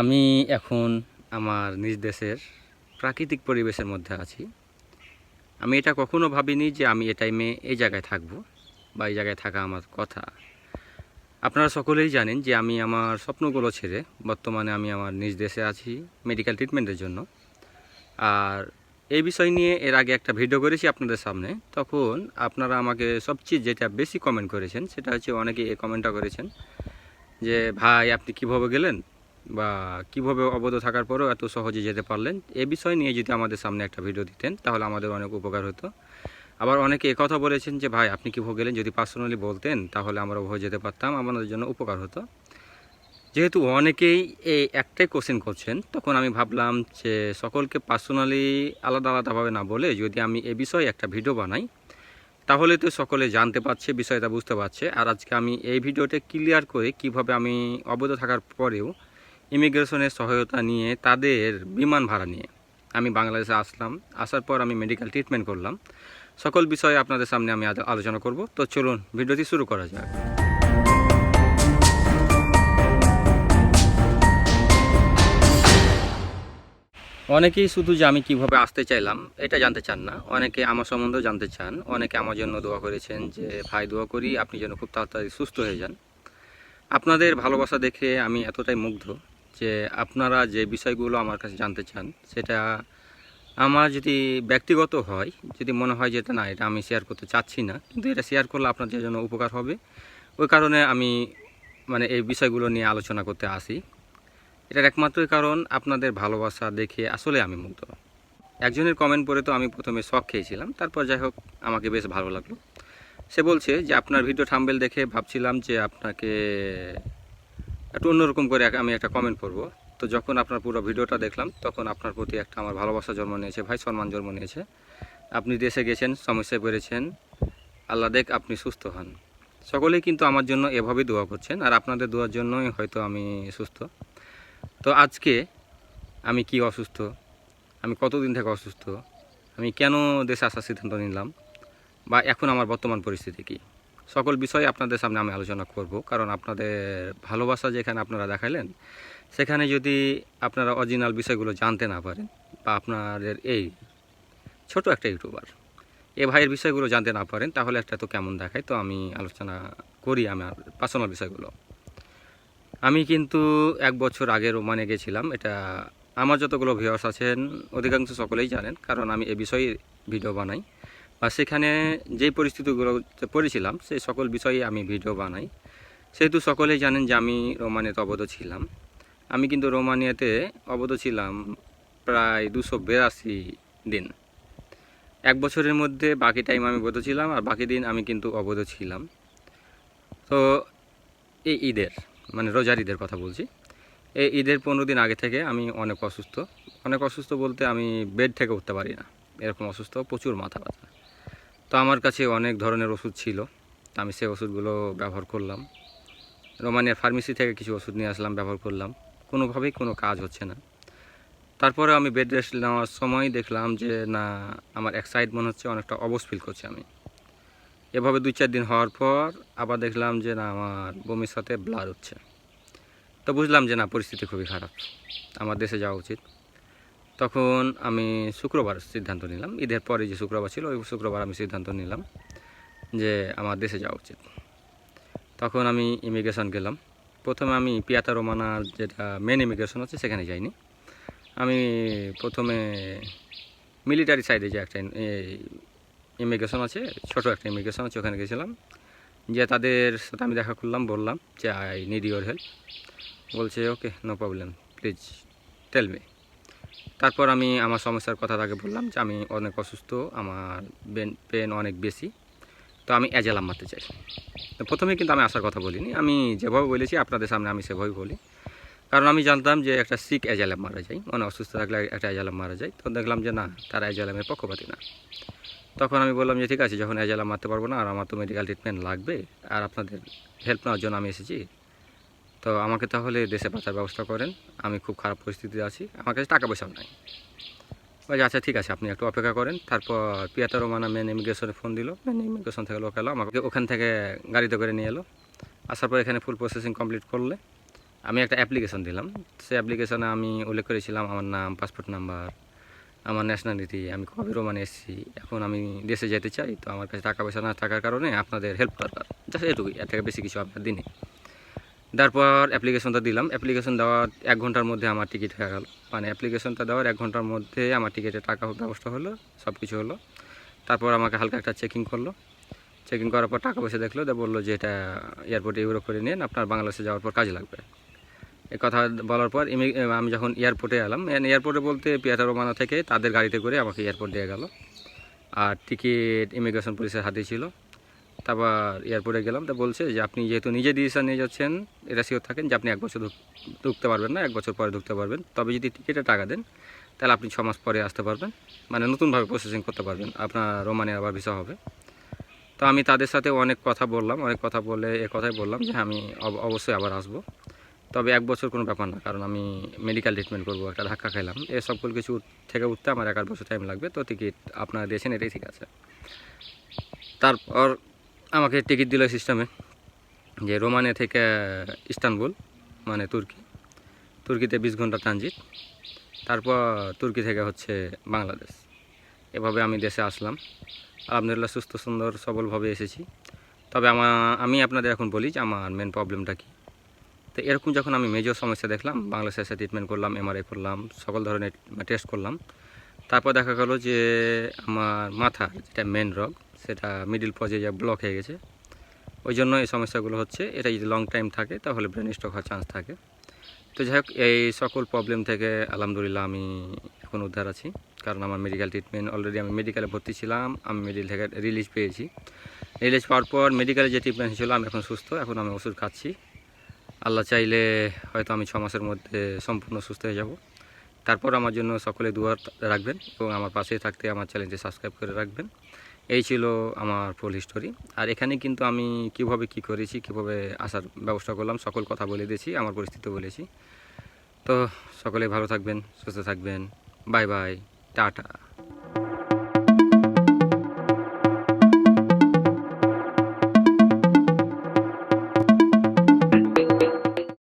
আমি এখন আমার নিজ দেশের প্রাকৃতিক পরিবেশের মধ্যে আছি। আমি এটা কখনো ভাবিনি যে আমি এ টাইমে এই জায়গায় থাকব বা এই জায়গায় থাকা আমার কথা। আপনারা সকলেই জানেন যে আমি আমার স্বপ্নগুলো ছেড়ে বর্তমানে আমি আমার নিজ দেশে আছি মেডিকেল ট্রিটমেন্টের জন্য। আর এই বিষয় নিয়ে এর আগে একটা ভিডিও করেছি আপনাদের সামনে। তখন আপনারা আমাকে সবচেয়ে যেটা বেশি কমেন্ট করেছেন সেটা হচ্ছে অনেকে এই কমেন্টটা করেছেন যে, ভাই, আপনি কীভাবে গেলেন? বা কীভাবে অবৈধ থাকার পরেও এত সহজে যেতে পারলেন, এ বিষয় নিয়ে যদি আমাদের সামনে একটা ভিডিও দিতেন, তাহলে আমাদের অনেক উপকার হতো। আবার অনেকে কথা বলেছেন যে, ভাই, আপনি কীভাবে গেলেন? যদি পার্সোনালি বলতেন, তাহলে আমরা ওভাবে যেতে পারতাম, আমাদের জন্য উপকার হতো। যেহেতু অনেকেই এই একটাই কোশ্চেন করছেন, তখন আমি ভাবলাম যে, সকলকে পার্সোনালি আলাদা আলাদাভাবে না বলে যদি আমি এ বিষয়ে একটা ভিডিও বানাই, তাহলে তো সকলে জানতে পারছে, বিষয়টা বুঝতে পারছে। আর আজকে আমি এই ভিডিওটা ক্লিয়ার করে কীভাবে আমি অবৈধ থাকার পরেও ইমিগ্রেশনের সহায়তা নিয়ে তাদের বিমান ভাড়া নিয়ে আমি বাংলাদেশে আসলাম। আসার পর আমি মেডিকেল ট্রিটমেন্ট করলাম। সকল বিষয়ে আপনাদের সামনে আমি আলোচনা করব। তো চলুন, ভিডিওটি শুরু করা যাক। অনেকেই শুধু যে আমি কীভাবে আসতে চাইলাম, এটা জানতে চান না। অনেকে আমার সম্বন্ধেও জানতে চান। অনেকে আমার জন্য দোয়া করেছেন যে, ভাই, দোয়া করি, আপনি যেন খুব তাড়াতাড়ি সুস্থ হয়ে যান। আপনাদের ভালোবাসা দেখে আমি এতটাই মুগ্ধ যে আপনারা যে বিষয়গুলো আমার কাছে জানতে চান, সেটা আমার যদি ব্যক্তিগত হয়, যদি মনে হয় যে, না, এটা আমি শেয়ার করতে চাচ্ছি না, কিন্তু এটা শেয়ার করলে আপনাদের জন্য উপকার হবে, ওই কারণে আমি মানে এই বিষয়গুলো নিয়ে আলোচনা করতে আসি। এটার একমাত্রই কারণ আপনাদের ভালোবাসা দেখে আসলে আমি মুগ্ধ। একজনের কমেন্ট পড়ে তো আমি প্রথমে শখ খেয়েছিলাম, তারপর যাই হোক, আমাকে বেশ ভালো লাগল। সে বলছে যে, আপনার ভিডিও থাম্বেল দেখে ভাবছিলাম যে, আপনাকে একটু অন্যরকম করে আমি একটা কমেন্ট করব তো যখন আপনার পুরো ভিডিওটা দেখলাম, তখন আপনার প্রতি একটা আমার ভালোবাসা জন্ম নিয়েছে, ভাই সম্মান জন্ম নিয়েছে। আপনি দেশে গেছেন, সমস্যায় পড়েছেন। আল্লাহ দেখ আপনি সুস্থ হন। সকলেই কিন্তু আমার জন্য এভাবেই দোয়া করছেন, আর আপনাদের দোয়ার জন্যই হয়তো আমি সুস্থ। তো আজকে আমি কি অসুস্থ? আমি কতদিন থেকে অসুস্থ? আমি কেন দেশে আসার সিদ্ধান্ত নিলাম? বা এখন আমার বর্তমান পরিস্থিতি কি? সকল বিষয়ে আপনাদের সামনে আমি আলোচনা করব। কারণ আপনাদের ভালোবাসা যেখানে আপনারা দেখাইলেন, সেখানে যদি আপনারা অরিজিনাল বিষয়গুলো জানতে না পারেন, বা আপনাদের এই ছোট একটা ইউটিউবার এ ভাইয়ের বিষয়গুলো জানতে না পারেন, তাহলে একটা তো কেমন দেখায়? তো আমি আলোচনা করি আমার পার্সোনাল বিষয়গুলো। আমি কিন্তু এক বছর আগে রোমানে গেছিলাম, এটা আমার যতগুলো ভিউয়ার্স আছেন অধিকাংশ সকলেই জানেন, কারণ আমি এ বিষয়ে ভিডিও বানাই। সেখানে যেই পরিস্থিতিগুলো পড়েছিলাম, সেই সকল বিষয়ে আমি ভিডিও বানাই। সেহেতু সকলেই জানেন যে আমি রোমানিয়াতে অবৈধ ছিলাম। আমি কিন্তু রোমানিয়াতে অবৈধ ছিলাম প্রায় দুশো বিরাশি দিন। এক বছরের মধ্যে বাকি টাইম আমি বৈধ ছিলাম আর বাকি দিন আমি কিন্তু অবৈধ ছিলাম। তো এই ঈদের মানে রোজার ঈদের কথা বলছি। এই ঈদের পনেরো দিন আগে থেকে আমি অনেক অসুস্থ। অনেক অসুস্থ বলতে আমি বেড থেকে উঠতে পারি না। এরকম অসুস্থ, প্রচুর মাথা ব্যথা। তো আমার কাছে অনেক ধরনের ওষুধ ছিল। তো আমি সেই ওষুধগুলো ব্যবহার করলাম। রোমানিয়ার ফার্মেসি থেকে কিছু ওষুধ নিয়ে আসলাম, ব্যবহার করলাম। কোনোভাবেই কোনো কাজ হচ্ছে না। তারপরে আমি বেড রেস্ট নেওয়ার সময় দেখলাম যে, না, আমার এক সাইড মনে হচ্ছে, অনেকটা অবশ ফিল করছে আমি। এভাবে দুই চার দিন হওয়ার পর আবার দেখলাম যে, না, আমার বমির সাথে ব্লার হচ্ছে। তো বুঝলাম যে, না, পরিস্থিতি খুবই খারাপ। আমার দেশে যাওয়া উচিত। তখন আমি শুক্রবার সিদ্ধান্ত নিলাম। ঈদের পরে যে শুক্রবার ছিল, ওই শুক্রবার আমি সিদ্ধান্ত নিলাম যে আমার দেশে যাওয়া উচিত। তখন আমি ইমিগ্রেশন গেলাম। প্রথমে আমি পিয়াতা রোমানার যেটা মেন ইমিগ্রেশন আছে সেখানে যাইনি। আমি প্রথমে মিলিটারি সাইডে যে একটা ইমিগ্রেশন আছে, ছোট একটা ইমিগ্রেশন আছে, ওখানে গেছিলাম। যে তাদের সাথে আমি দেখা করলাম, বললাম যে আই নিড ইউর হেল্প বলছে okay no problem please tell me তারপর আমি আমার সমস্যার কথা তাকে বললাম যে আমি অনেক অসুস্থ, আমার পেন অনেক বেশি, তো আমি অ্যাজালাম মারতে চাই তো প্রথমে কিন্তু আমি আসার কথা বলিনি, আমি যেভাবে বলেছি আপনাদের সামনে আমি সেভাবেই বলি। কারণ আমি জানতাম যে একটা সিক অ্যাজালাম মারা যায় মানে অসুস্থ থাকলে একটা অ্যাজালাম মারা যায়, তো দেখলাম যে না, তারা অ্যাজালামের পক্ষপাতি না। তখন আমি বললাম যে ঠিক আছে, যখন অ্যাজালাম মারতে পারব না, আর আমার তো মেডিকেল ট্রিটমেন্ট লাগবে, আর আপনাদের হেল্প নেওয়ার জন্য আমি এসেছি তো আমাকে তাহলে দেশে পাঠার ব্যবস্থা করেন। আমি খুব খারাপ পরিস্থিতিতে আছি। আমার কাছে টাকা পয়সাও নাই। ওই আচ্ছা ঠিক আছে, আপনি একটু অপেক্ষা করেন। তারপর পিয়াতা রোমানা মেন ইমিগ্রেশনে ফোন দিল। মেন ইমিগ্রেশন থেকে লোক এলো, আমাকে ওখান থেকে গাড়িতে করে নিয়ে এলো। আসার পর এখানে ফুল প্রসেসিং কমপ্লিট করলে। আমি একটা অ্যাপ্লিকেশন দিলাম। সেই অ্যাপ্লিকেশনে আমি উল্লেখ করেছিলাম, আমার নাম পাসপোর্ট নাম্বার আমার ন্যাশনালিটি আমি কবে রোমানে এসেছি। এখন আমি দেশে যেতে চাই, তো আমার কাছে টাকা পয়সা না থাকার কারণে আপনাদের হেল্প দরকার। জাস্ট এটুকুই, এর থেকে বেশি কিছু আপনার দিনে। তারপর অ্যাপ্লিকেশনটা দিলাম। অ্যাপ্লিকেশন দেওয়ার এক ঘণ্টার মধ্যে আমার টিকিট হয়ে গেল। মানে অ্যাপ্লিকেশনটা দেওয়ার এক ঘণ্টার মধ্যে আমার টিকিটের টাকা ব্যবস্থা হলো সব কিছু হলো। তারপর আমাকে হালকা একটা চেকিং করল। চেকিং করার পর টাকা পয়সা দেখল, দিয়ে বলল যে এটা এয়ারপোর্টে ইউরো করে নিন, আপনার বাংলাদেশে যাওয়ার পর কাজে লাগবে। এই কথা বলার পর আমি যখন এয়ারপোর্টে এলাম এয়ারপোর্টে বলতে পিয়াটা রোমানা থেকে তাদের গাড়িতে করে আমাকে এয়ারপোর্ট দিয়ে গেল। আর টিকিট ইমিগ্রেশন পুলিশের হাতে ছিল। তারপর এয়ারপোর্টে গেলাম, তা বলছে যে আপনি যেহেতু নিজে ডিসিশন নিয়ে যাচ্ছেন, এটা শিওর থাকেন যে আপনি এক বছর ঢুকতে পারবেন না, এক বছর পরে ঢুকতে পারবেন। তবে যদি টিকিটে টাকা দেন, তাহলে আপনি ছ মাস পরে আসতে পারবেন। মানে নতুনভাবে প্রসেসিং করতে পারবেন, আপনার রোমানে আবার ভিসা হবে। তো আমি তাদের সাথে অনেক কথা বললাম, অনেক কথা বলে এ কথাই বললাম যে আমি অব- অবশ্যই আবার আসব। তবে এক বছর কোনো ব্যাপার না, কারণ আমি মেডিকেল ট্রিটমেন্ট করব, একটা ধাক্কা খেলাম এই সকল কিছু থেকে উঠতে আমার এক বছর টাইম লাগবে, তো টিকিট আপনারা দিয়েছেন, এটাই ঠিক আছে। তারপর আমাকে টিকিট দিল সিস্টেমে যে রোমানে থেকে ইস্তানবুল মানে তুর্কি। তুর্কিতে বিশ ঘণ্টা ট্রানজিট। তারপর তুর্কি থেকে হচ্ছে বাংলাদেশ। এভাবে আমি দেশে আসলাম। আলহামদুলিল্লাহ সুস্থ, সুন্দর, সবলভাবে এসেছি। তবে আমার আমি আপনাদের এখন বলি যে আমার মেন প্রবলেমটা কী? তো এরকম যখন আমি মেজর সমস্যা দেখলাম, বাংলাদেশে এসে ট্রিটমেন্ট করলাম এমআরআই করলাম, সকল ধরনের টেস্ট করলাম তারপর দেখা গেল যে আমার মাথা, যেটা মেন রোগ, সেটা মিডিল পর্যায়ে ব্লক হয়ে গেছে। ওই জন্য এই সমস্যাগুলো হচ্ছে। এটা যদি লং টাইম থাকে, তাহলে ব্রেন স্ট্রোক হওয়ার চান্স থাকে। তো যাই হোক, এই সকল প্রবলেম থেকে আলহামদুলিল্লাহ আমি এখন উদ্ধার আছি। কারণ আমার মেডিকেল ট্রিটমেন্ট অলরেডি আমি মেডিকেলে ভর্তি ছিলাম। আমি মেডিকেল থেকে রিলিজ পেয়েছি। রিলিজ পাওয়ার পর মেডিকেলে যে ট্রিটমেন্ট ছিল আমি এখন সুস্থ। এখন আমি ওষুধ খাচ্ছি। আল্লাহ চাইলে হয়তো আমি ছ মাসের মধ্যে সম্পূর্ণ সুস্থ হয়ে যাব। তারপর আমার জন্য সকলে দুয়ার রাখবেন এবং আমার পাশে থাকতে, আমার চ্যানেলটি সাবস্ক্রাইব করে রাখবেন। এই ছিল আমার ফুল হিস্টোরি আর এখানে কিন্তু আমি কীভাবে কি করেছি, কীভাবে আসার ব্যবস্থা করলাম, সকল কথা বলে দিয়েছি, আমার পরিস্থিতি বলেছি। তো সকলে ভালো থাকবেন, সুস্থ থাকবেন। Bye bye, tata.